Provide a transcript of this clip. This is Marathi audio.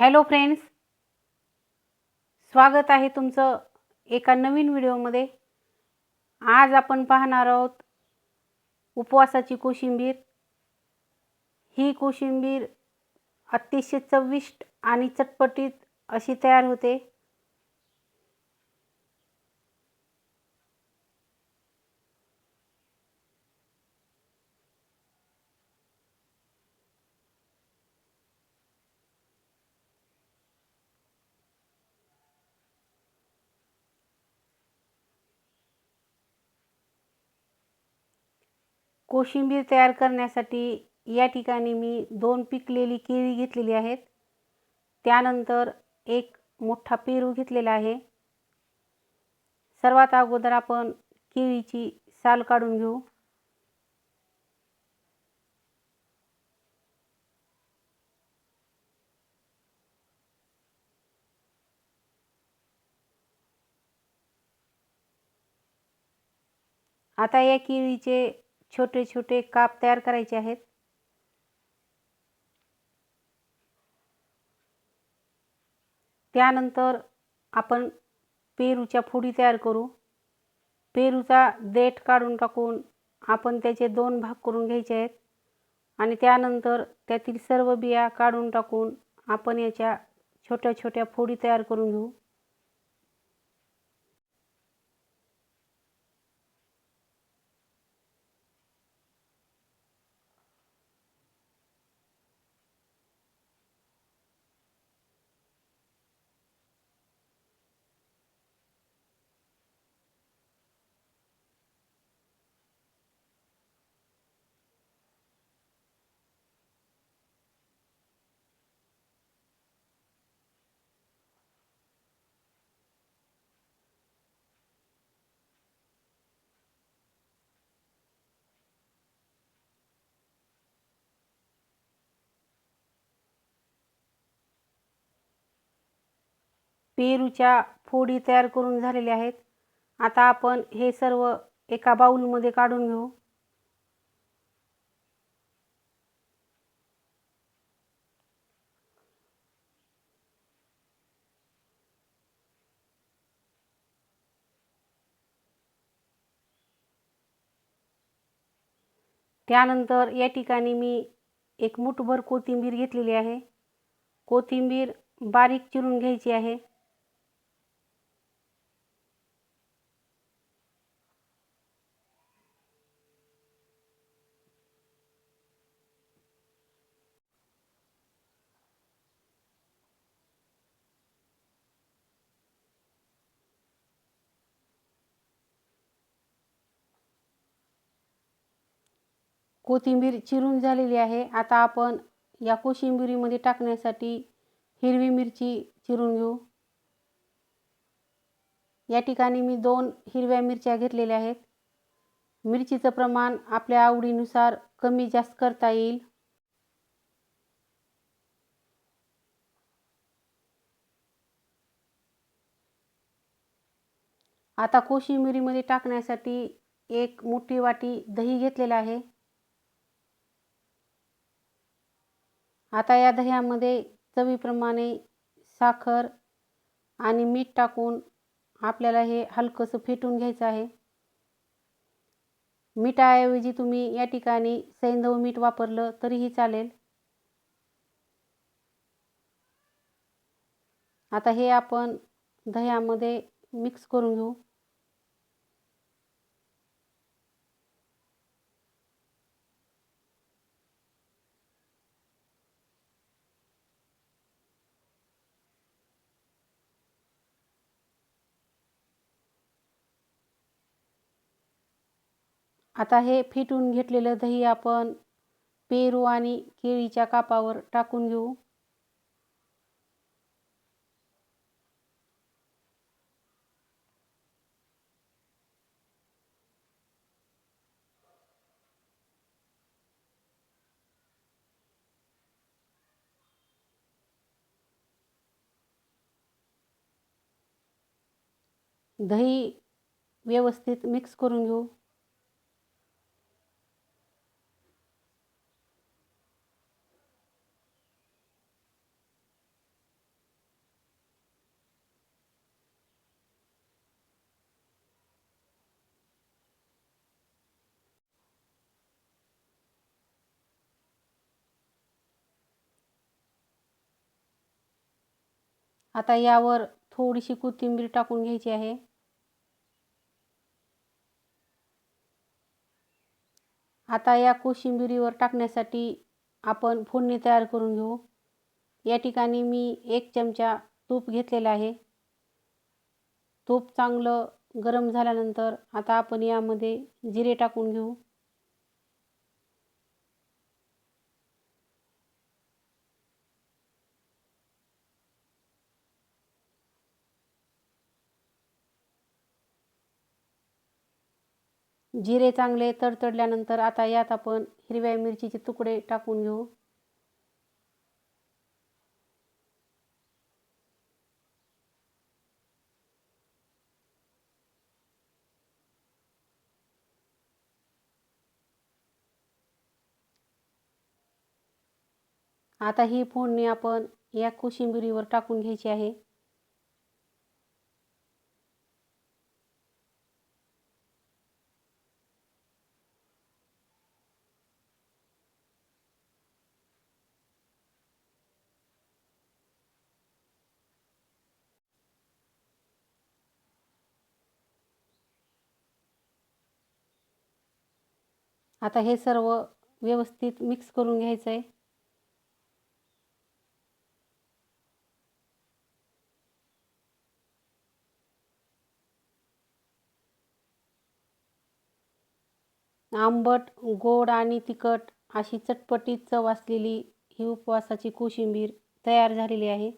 Hello friends. स्वागत आहे तुमचं एका नवीन व्हिडिओमध्ये. आज आपण पाहणार आहोत उपवासाची कोशिंबीर. ही कोशिंबीर अतिशय चविष्ट आणि चटपटीत अशी तयार होते. कोशिंबीर तयार करण्यासाठी या ठिकाणी मी दोन पिकलेली केळी घेतलेली आहेत. त्यानंतर एक मोठा पेरू घेतलेला आहे. सर्वात अगोदर आपण केळीची साल काढून घेऊ. आता या केळीचे छोटे छोटे काप तयार करायचे आहेत. त्यानंतर आपण पेरूच्या फोडी तयार करू. पेरूचा देठ काढून टाकून आपण त्याचे दोन भाग करून घ्यायचे आहेत. आणि त्यानंतर त्यातील सर्व बिया काढून टाकून आपण याच्या छोट्या छोट्या फोडी तयार करून घेऊ. पेरूच्या फोडी तयार करून झालेल्या आहेत. आता आपण हे सर्व एका बाऊलमध्ये काढून घेऊ. त्यानंतर या ठिकाणी मी एक मुठभर कोथिंबीर घेतलेली आहे. कोथिंबीर बारीक चिरून घ्यायची आहे. कोथिंबीर चिरून झालेली आहे. आता आपण या कोशिंबिरीमध्ये टाकण्यासाठी हिरवी मिरची चिरून घेऊ. या ठिकाणी मी दोन हिरव्या मिरच्या घेतलेल्या आहेत. मिरचीचं प्रमाण आपल्या आवडीनुसार कमी जास्त करता येईल. आता कोशिंबिरीमध्ये टाकण्यासाठी एक मोठी वाटी दही घेतलेलं आहे. आता या दह्यामध्ये चवीप्रमाणे साखर आणि मीठ टाकून आपल्याला हे हलकंसं फेटून घ्यायचं आहे. मिठाऐवजी तुम्ही या ठिकाणी सैंधव मीठ वापरलं तरीही चालेल. आता हे आपण दह्यामध्ये मिक्स करून घेऊ. आता हे फेटून घेतलेलं दही आपण पेरू आणि केळीच्या कापावर टाकून घेऊ. दही व्यवस्थित मिक्स करून घेऊ. आता यावर थोडीशी कोथिंबीर टाकून घ्यायची आहे. आता या कोशिंबिरीवर टाकण्यासाठी आपण फोडणी तयार करून घेऊ. या ठिकाणी मी एक चमचा तूप घेतलेला आहे. तूप चांगलं गरम झाल्यानंतर आता आपण यामध्ये जिरे टाकून घेऊ. जिरे चांगले तडतडल्यानंतर आता यात आपण हिरव्या मिरचीचे तुकडे टाकून घेऊ. आता ही फोडणी आपण या कोशिंबिरीवर टाकून घ्यायची आहे. आता हे सर्व व्यवस्थित मिक्स करून घ्यायचं आहे आंबट गोड आणि तिखट अशी चटपटीत चव असलेली ही उपवासाची कोशिंबीर तयार झालेली आहे.